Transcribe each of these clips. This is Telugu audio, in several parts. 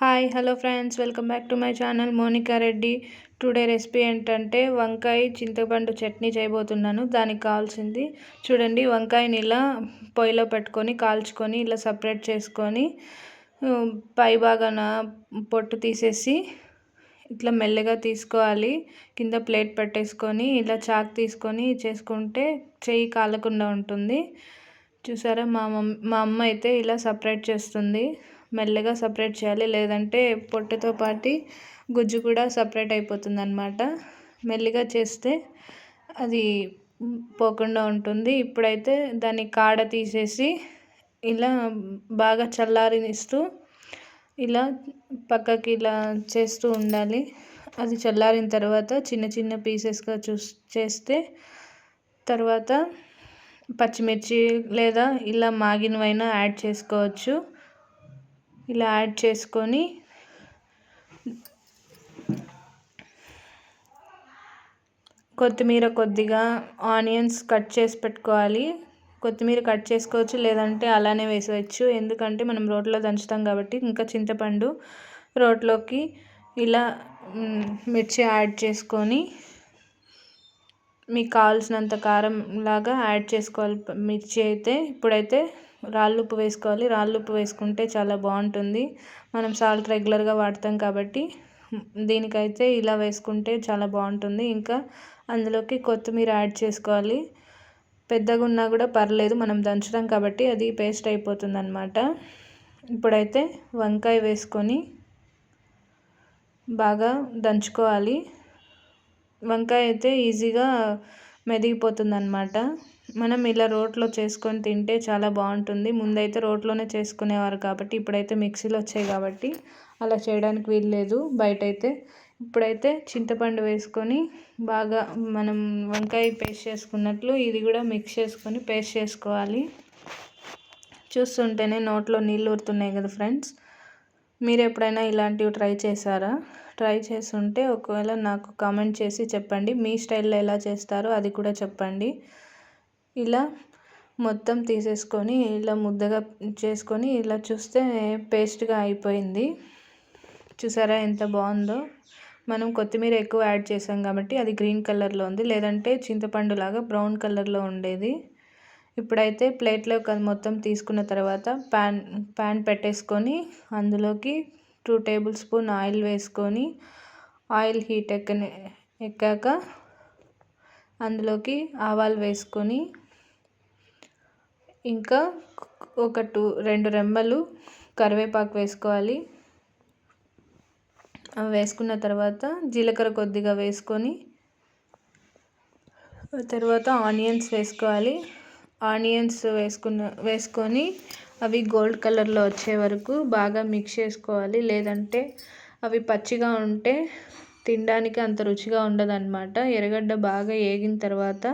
Hi hello friends. Welcome back to my channel. Monika Reddy. Today recipe ఏంటంటే వంకాయ చింతపండు చట్నీ చేయబోతున్నాను. దానికి కావాల్సింది చూడండి వంకాయని ఇలా పొయ్యిలో పెట్టుకొని కాల్చుకొని ఇలా సపరేట్ చేసుకొని పై భాగాన పొట్టు తీసేసి ఇట్లా మెల్లగా తీసుకోవాలి. కింద ప్లేట్ పెట్టేసుకొని ఇలా చాక్ తీసుకొని చేసుకుంటే చెయ్యి కాలకుండా ఉంటుంది. చూసారా మా మమ్ మా అమ్మ అయితే ఇలా సపరేట్ చేస్తుంది. మెల్లగా సపరేట్ చేయాలి. లేదంటే పొట్టుతో పాటి గుజ్జు కూడా సపరేట్ అయిపోతుంది అనమాట మెల్లిగా చేస్తే అది పోకుండా ఉంటుంది. ఇప్పుడైతే దాన్ని కాడ తీసేసి ఇలా బాగా చల్లారినిస్తూ ఇలా పక్కకి ఇలా చేస్తూ ఉండాలి. అది చల్లారిన తర్వాత చిన్న చిన్న పీసెస్గా చూస్ చేస్తే తర్వాత పచ్చిమిర్చి లేదా ఇలా మాగినవైనా యాడ్ చేసుకోవచ్చు. ఇలా యాడ్ చేసుకొని కొత్తిమీర కొద్దిగా ఆనియన్స్ కట్ చేసి పెట్టుకోవాలి. కొత్తిమీర కట్ చేసుకోవచ్చు లేదంటే అలానే వేసేయచ్చు. ఎందుకంటే మనం రోట్లో దంచుతాం కాబట్టి ఇంకా చింతపండు రోట్లోకి ఇలా మిర్చి యాడ్ చేసుకొని మీకు కావాల్సినంత కారం లాగా యాడ్ చేసుకోవాలి. మిర్చి అయితే ఇప్పుడైతే రాళ్ళు ఉప్పు వేసుకోవాలి. రాళ్ళు ఉప్పు వేసుకుంటే చాలా బాగుంటుంది. మనం సాల్ట్ రెగ్యులర్గా వాడతాం కాబట్టి దీనికైతే ఇలా వేసుకుంటే చాలా బాగుంటుంది. ఇంకా అందులోకి కొత్తిమీర యాడ్ చేసుకోవాలి. పెద్దగా ఉన్నా కూడా పర్లేదు మనం దంచుతాం కాబట్టి అది పేస్ట్ అయిపోతుంది అనమాట ఇప్పుడైతే వంకాయ వేసుకొని బాగా దంచుకోవాలి. వంకాయ అయితే ఈజీగా మెదిగిపోతుంది అనమాట మనం ఇలా రోట్లో చేసుకొని తింటే చాలా బాగుంటుంది. ముందైతే రోట్లోనే చేసుకునేవారు కాబట్టి ఇప్పుడైతే మిక్సీలు వచ్చాయి కాబట్టి అలా చేయడానికి వీల్లేదు బయట అయితే ఇప్పుడైతే చింతపండు వేసుకొని బాగా మనం వంకాయ పేస్ట్ చేసుకున్నట్లు ఇది కూడా మిక్స్ చేసుకొని పేస్ట్ చేసుకోవాలి. చూస్తుంటేనే నోట్లో నీళ్ళు ఊరుతున్నాయి కదా ఫ్రెండ్స్. మీరు ఎప్పుడైనా ఇలాంటివి ట్రై చేశారా? ట్రై చేస్తుంటే ఒకవేళ నాకు కామెంట్ చేసి చెప్పండి. మీ స్టైల్లో ఎలా చేస్తారో అది కూడా చెప్పండి. ఇలా మొత్తం తీసేసుకొని ఇలా ముద్దగా చేసుకొని ఇలా చూస్తే పేస్ట్గా అయిపోయింది. చూసారా ఎంత బాగుందో? మనం కొత్తిమీర ఎక్కువ యాడ్ చేసాం కాబట్టి అది గ్రీన్ కలర్లో ఉంది. లేదంటే చింతపండు లాగా బ్రౌన్ కలర్లో ఉండేది. ఇప్పుడైతే ప్లేట్లో మొత్తం తీసుకున్న తర్వాత ప్యాన్ ప్యాన్ పెట్టేసుకొని అందులోకి టూ టేబుల్ స్పూన్ ఆయిల్ వేసుకొని ఆయిల్ హీట్ ఎక్కని ఎక్కాక అందులోకి ఆవాలు వేసుకొని ఇంకా ఒక టూ రెండు రెమ్మలు కరివేపాకు వేసుకోవాలి. అవి వేసుకున్న తర్వాత జీలకర్ర కొద్దిగా వేసుకొని తర్వాత ఆనియన్స్ వేసుకోవాలి. ఆనియన్స్ వేసుకున్న వేసుకొని అవి గోల్డ్ కలర్లో వచ్చే వరకు బాగా మిక్స్ చేసుకోవాలి. లేదంటే అవి పచ్చిగా ఉంటే తినడానికి అంత రుచిగా ఉండదన్నమాట. ఎర్రగడ్డ బాగా వేగిన తర్వాత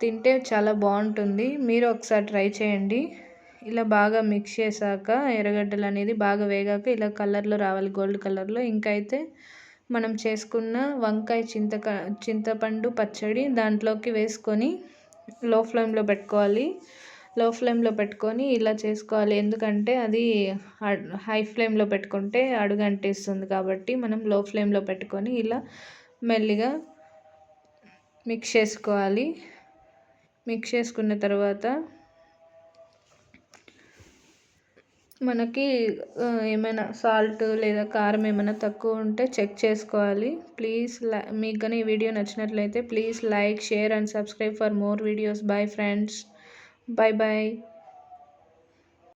తింటే చాలా బాగుంటుంది. మీరు ఒకసారి ట్రై చేయండి. ఇలా బాగా మిక్స్ చేశాక ఎర్రగడ్డలు అనేది బాగా వేగాక ఇలా కలర్లో రావాలి. గోల్డ్ కలర్లో. ఇంకా అయితే మనం చేసుకున్న వంకాయ చింతక చింతపండు పచ్చడి దాంట్లోకి వేసుకొని లో ఫ్లేమ్లో పెట్టుకోవాలి. లో ఫ్లేమ్లో పెట్టుకొని ఇలా చేసుకోవాలి. ఎందుకంటే అది హై ఫ్లేమ్లో పెట్టుకుంటే అడుగంటిస్తుంది కాబట్టి మనం లో ఫ్లేమ్లో పెట్టుకొని ఇలా మెల్లిగా మిక్స్ చేసుకోవాలి. మిక్స్ చేసుకున్న తర్వాత మనకి ఏమైనా సాల్ట్ లేదా కారం ఏమైనా తక్కువ ఉంటే చెక్ చేసుకోవాలి. ప్లీజ్ మీకు కానీ ఈ వీడియో నచ్చినట్లయితే please like share and subscribe for more videos bye friends bye bye